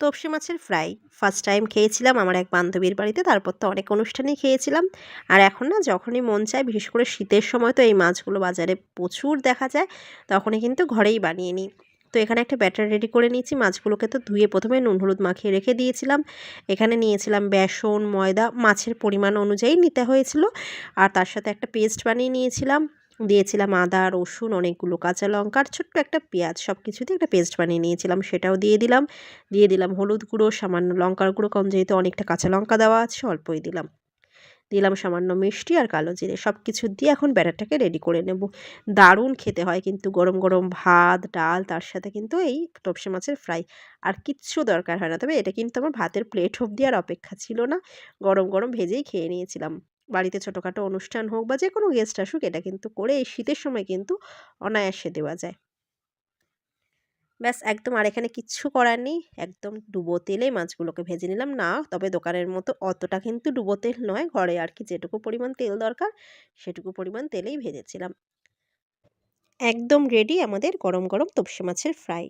তপসি মাছের fry first time খেয়েছিলাম আমার এক বান্ধবীর বাড়িতে, তারপর তো অনেক অনুষ্ঠানেই খেয়েছিলাম। আর এখন না, যখনই মন চায়, বিশেষ করে শীতের সময় তো এই মাছগুলো বাজারে প্রচুর দেখা যায়, তখনই কিন্তু ঘরেই বানিয়ে নিই। তো এখানে একটা ব্যাটার রেডি করে নিয়েছি, মাছগুলোকে তো ধুয়ে প্রথমে নুন, হলুদ মাখিয়ে রেখে দিয়েছিলাম। এখানে নিয়েছিলাম বেসন, ময়দা, মাছের পরিমাণ অনুযায়ী নিতে হয়েছিল। আর তার সাথে একটা পেস্ট বানিয়ে নিয়েছিলাম। দিয়েছিলাম আদা, রসুন, অনেকগুলো কাঁচা লঙ্কা আর ছোট্ট একটা পেঁয়াজ। সব কিছুতে একটা পেস্ট বানিয়ে নিয়েছিলাম, সেটাও দিয়ে দিলাম। দিয়ে দিলাম হলুদ গুঁড়ো, সামান্য লঙ্কার গুঁড়ো, কম যেহেতু অনেকটা কাঁচা লঙ্কা দেওয়া আছে, অল্পই দিলাম। দিলাম সামান্য মিষ্টি আর কালো জিরে সব কিছু দিয়ে এখন ব্যাটারটাকে রেডি করে নেব। দারুণ খেতে হয় কিন্তু গরম গরম ভাত, ডাল, তার সাথে কিন্তু এই তপসে মাছের ফ্রাই আর কিচ্ছু দরকার হয় না, তবে এটা কিন্তু আমার ভাতের প্লেট অব্দি আর অপেক্ষা ছিল না। গরম গরম ভেজেই খেয়ে নিয়েছিলাম। বাড়িতে ছোটোখাটো অনুষ্ঠান হোক বা যে কোনো গেস্ট আসুক, এটা কিন্তু করে এই শীতের সময় কিন্তু অনায়াসে দেওয়া যায়। ব্যাস, একদম আর এখানে কিচ্ছু করার নেই। একদম ডুবো তেলেই মাছগুলোকে ভেজে নিলাম। না, তবে দোকানের মতো অতটা কিন্তু ডুবো তেল নয়। ঘরে আর কি যেটুকু পরিমাণ তেল দরকার, সেটুকু পরিমাণ তেলেই ভেজেছিলাম। একদম রেডি আমাদের গরম গরম তপসে মাছের ফ্রাই